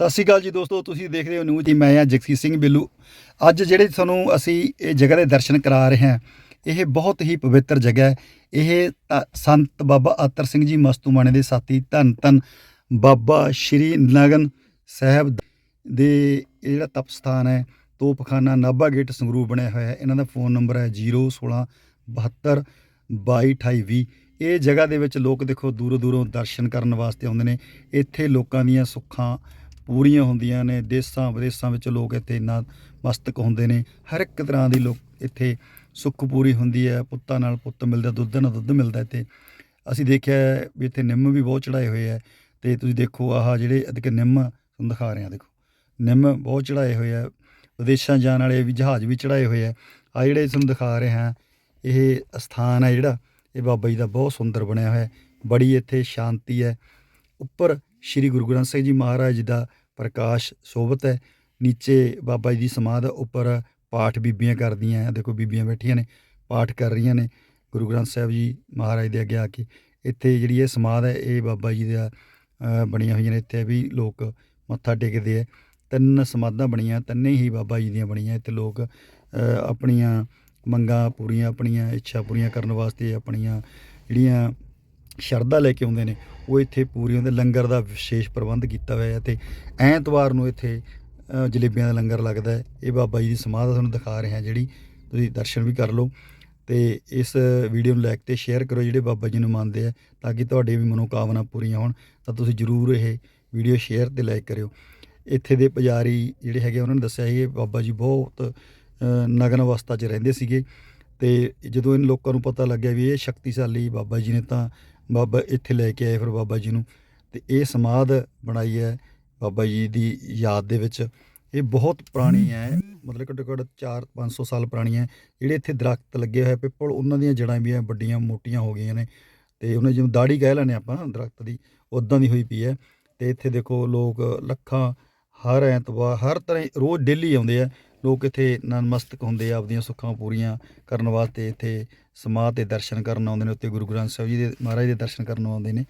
ਸਤਿ ਸ਼੍ਰੀ ਅਕਾਲ ਜੀ ਦੋਸਤੋ, ਤੁਸੀਂ ਦੇਖਦੇ ਹੋ ਨਿਊਜ਼ ਜੀ, ਮੈਂ ਆ ਜਗਸੀਰ ਸਿੰਘ ਬਿੱਲੂ। ਅੱਜ ਜਿਹੜੇ ਤੁਹਾਨੂੰ ਅਸੀਂ ਇਹ ਜਗ੍ਹਾ ਦੇ ਦਰਸ਼ਨ ਕਰਾ ਰਹੇ ਹਾਂ, ਇਹ ਬਹੁਤ ਹੀ ਪਵਿੱਤਰ ਜਗ੍ਹਾ ਹੈ। ਇਹ ਤਾਂ ਸੰਤ ਬਾਬਾ ਆਤਰ ਸਿੰਘ ਜੀ ਮਸਤੂਮਾਣੇ ਦੇ ਸਾਥੀ ਧੰਨ ਧੰਨ ਬਾਬਾ ਸ਼੍ਰੀ ਨਗਨ ਸਾਹਿਬ ਦੇ ਇਹ ਜਿਹੜਾ ਤਪ ਸਥਾਨ ਹੈ, ਤੋਪਖਾਨਾ ਨਾਭਾ ਗੇਟ ਸੰਗਰੂਰ ਬਣਿਆ ਹੋਇਆ ਹੈ। ਇਹਨਾਂ ਦਾ ਫੋਨ ਨੰਬਰ ਹੈ 016 72 2228 ਇਹ ਜਗ੍ਹਾ ਦੇ ਵਿੱਚ ਲੋਕ ਦੇਖੋ, ਦੂਰੋਂ ਦੂਰੋਂ ਦਰਸ਼ਨ ਕਰਨ ਵਾਸਤੇ ਆਉਂਦੇ ਨੇ। ਇੱਥੇ ਲੋਕਾਂ ਦੀਆਂ ਸੁੱਖਾਂ ਪੂਰੀਆਂ ਹੁੰਦੀਆਂ ਨੇ, ਦੇਸਾਂ ਵਿਦੇਸਾਂ ਵਿੱਚ ਲੋਕ ਇੱਥੇ ਇੰਨਾ ਮਸਤਕ ਹੁੰਦੇ ਨੇ। ਹਰ ਇੱਕ ਤਰ੍ਹਾਂ ਦੀ ਲੋਕ ਇੱਥੇ ਸੁੱਖ ਪੂਰੀ ਹੁੰਦੀ ਹੈ, ਪੁੱਤਾਂ ਨਾਲ ਪੁੱਤ ਮਿਲਦਾ, ਦੁੱਧ ਨਾਲ ਦੁੱਧ ਮਿਲਦਾ ਇੱਥੇ। ਅਸੀਂ ਦੇਖਿਆ ਹੈ ਵੀ ਇੱਥੇ ਨਿੰਮ ਵੀ ਬਹੁਤ ਚੜਾਏ ਹੋਏ ਆ ਤੇ ਤੁਸੀਂ ਦੇਖੋ ਆਹ ਜਿਹੜੇ ਅਦਕ ਨਿੰਮ ਤੁਹਾਨੂੰ ਦਿਖਾ ਰਹੇ ਆ ਦੇਖੋ। ਨਿੰਮ ਬਹੁਤ ਚੜਾਏ ਹੋਏ ਆ ਵਿਦੇਸ਼ਾਂ ਜਾਣ ਵਾਲੇ ਵੀ ਜਹਾਜ਼ ਵੀ ਚੜਾਏ ਹੋਏ ਆ ਆ ਜਿਹੜੇ ਤੁਹਾਨੂੰ ਦਿਖਾ ਰਹੇ ਹਾਂ ਇਹ ਸਥਾਨ ਹੈ ਜਿਹੜਾ, ਇਹ ਬਾਬਾ ਜੀ ਦਾ ਬਹੁਤ ਸੁੰਦਰ ਬਣਿਆ ਹੋਇਆ ਬੜੀ ਇੱਥੇ ਸ਼ਾਂਤੀ ਹੈ। ਉੱਪਰ ਸ੍ਰੀ ਗੁਰੂ ਗ੍ਰੰਥ ਸਾਹਿਬ ਜੀ ਮਹਾਰਾਜ ਦਾ ਪ੍ਰਕਾਸ਼ ਸ਼ੋਭਤ ਹੈ। ਨੀਚੇ ਬਾਬਾ ਜੀ ਦੀ ਸਮਾਧ ਉੱਪਰ ਪਾਠ ਬੀਬੀਆਂ ਕਰਦੀਆਂ ਹੈ। ਦੇਖੋ ਬੀਬੀਆਂ ਬੈਠੀਆਂ ਨੇ, ਪਾਠ ਕਰ ਰਹੀਆਂ ਨੇ ਗੁਰੂ ਗ੍ਰੰਥ ਸਾਹਿਬ ਜੀ ਮਹਾਰਾਜ ਦੇ ਅੱਗੇ ਆ ਕੇ। ਇੱਥੇ ਜਿਹੜੀ ਇਹ ਸਮਾਧ ਹੈ, ਇਹ ਬਾਬਾ ਜੀ ਦਾ ਬਣੀਆਂ ਹੋਈਆਂ ਨੇ। ਇੱਥੇ ਵੀ ਲੋਕ ਮੱਥਾ ਟੇਕਦੇ ਆ ਤਿੰਨ ਸਮਾਧਾਂ ਬਣੀਆਂ, ਤਿੰਨੇ ਹੀ ਬਾਬਾ ਜੀ ਦੀਆਂ ਬਣੀਆਂ। ਇੱਥੇ ਲੋਕ ਆਪਣੀਆਂ ਮੰਗਾਂ ਪੂਰੀਆਂ, ਆਪਣੀਆਂ ਇੱਛਾ ਪੂਰੀਆਂ ਕਰਨ ਵਾਸਤੇ ਆਪਣੀਆਂ ਜਿਹੜੀਆਂ ਸ਼ਰਧਾ ਲੈ ਕੇ ਆਉਂਦੇ ਨੇ, ਉਹ ਇੱਥੇ ਪੂਰੀ ਹੁੰਦੇ ਲੰਗਰ ਦਾ ਵਿਸ਼ੇਸ਼ ਪ੍ਰਬੰਧ ਕੀਤਾ ਹੋਇਆ ਹੈ ਤੇ ਐਤਵਾਰ ਨੂੰ ਇੱਥੇ ਜਲੇਬੀਆਂ ਦਾ ਲੰਗਰ ਲੱਗਦਾ ਹੈ। ਇਹ ਬਾਬਾ ਜੀ ਦੀ ਸਮਾਧ ਤੁਹਾਨੂੰ ਦਿਖਾ ਰਹੇ ਹਾਂ ਜਿਹੜੀ ਤੁਸੀਂ ਦਰਸ਼ਨ ਵੀ ਕਰ ਲਓ ਤੇ ਇਸ ਵੀਡੀਓ ਨੂੰ ਲਾਈਕ ਤੇ ਸ਼ੇਅਰ ਕਰੋ ਜਿਹੜੇ ਬਾਬਾ ਜੀ ਨੂੰ ਮੰਨਦੇ ਆ, ਤਾਂ ਕਿ ਤੁਹਾਡੇ ਵੀ ਮਨੋਕਾਮਨਾ ਪੂਰੀਆਂ ਹੋਣ, ਤਾਂ ਤੁਸੀਂ ਜਰੂਰ ਇਹ ਵੀਡੀਓ ਸ਼ੇਅਰ ਤੇ ਲਾਈਕ ਕਰਿਓ। ਇੱਥੇ ਦੇ ਪੁਜਾਰੀ ਜਿਹੜੇ ਹੈਗੇ ਉਹਨਾਂ ਨੇ ਦੱਸਿਆ ਸੀ ਇਹ ਬਾਬਾ ਜੀ ਬਹੁਤ ਨਗਨ ਅਵਸਥਾ 'ਚ ਰਹਿੰਦੇ ਸੀਗੇ। ਤੇ ਜਦੋਂ ਇਹਨਾਂ ਲੋਕਾਂ ਨੂੰ ਪਤਾ ਲੱਗਿਆ ਵੀ ਇਹ ਸ਼ਕਤੀਸ਼ਾਲੀ ਬਾਬਾ ਜੀ ਨੇ ਤਾਂ ਬਾਬਾ ਇੱਥੇ ਲੈ ਕੇ ਆਏ ਫਿਰ ਬਾਬਾ ਜੀ ਨੂੰ, ਤੇ ਇਹ ਸਮਾਧ ਬਣਾਈ ਹੈ ਬਾਬਾ ਜੀ ਦੀ ਯਾਦ ਦੇ ਵਿੱਚ। ਇਹ ਬਹੁਤ ਪੁਰਾਣੀ ਹੈ, ਮਤਲਬ ਘੱਟੋ ਘੱਟ 4-500 ਸਾਲ ਪੁਰਾਣੀ ਹੈ। ਜਿਹੜੇ ਇੱਥੇ ਦਰਖਤ ਲੱਗੇ ਹੋਏ ਆ ਪਿੱਪਲ, ਉਹਨਾਂ ਦੀਆਂ ਜੜਾਂ ਵੀ ਐ ਵੱਡੀਆਂ, ਮੋਟੀਆਂ ਹੋ ਗਈਆਂ ਨੇ। ਤੇ ਉਹਨੇ ਜਿਵੇਂ ਦਾੜੀ ਕਹਿ ਲੈਂਦੇ ਆਪਾਂ ਦਰਖਤ ਦੀ ਉਦਾਂ ਦੀ ਹੋਈ ਪਈ ਹੈ। ਤੇ ਇੱਥੇ ਦੇਖੋ ਲੋਕ ਲੱਖਾਂ ਹਰ ਐਤਵਾਰ, ਹਰ ਤਰ੍ਹਾਂ ਰੋਜ਼ ਡੇਲੀ ਆਉਂਦੇ ਆ। ਲੋਕ ਇੱਥੇ ਨਤਮਸਤਕ ਹੁੰਦੇ ਆ, ਆਪਦੀਆਂ ਸੁੱਖਾਂ ਪੂਰੀਆਂ ਕਰਨ ਵਾਸਤੇ ਇੱਥੇ ਸਮਾਧ ਦੇ ਦਰਸ਼ਨ ਕਰਨ ਆਉਂਦੇ ਨੇ ਉੱਤੇ ਗੁਰੂ ਗ੍ਰੰਥ ਸਾਹਿਬ ਜੀ ਦੇ, ਮਹਾਰਾਜ ਦੇ ਦਰਸ਼ਨ ਕਰਨ ਆਉਂਦੇ ਨੇ।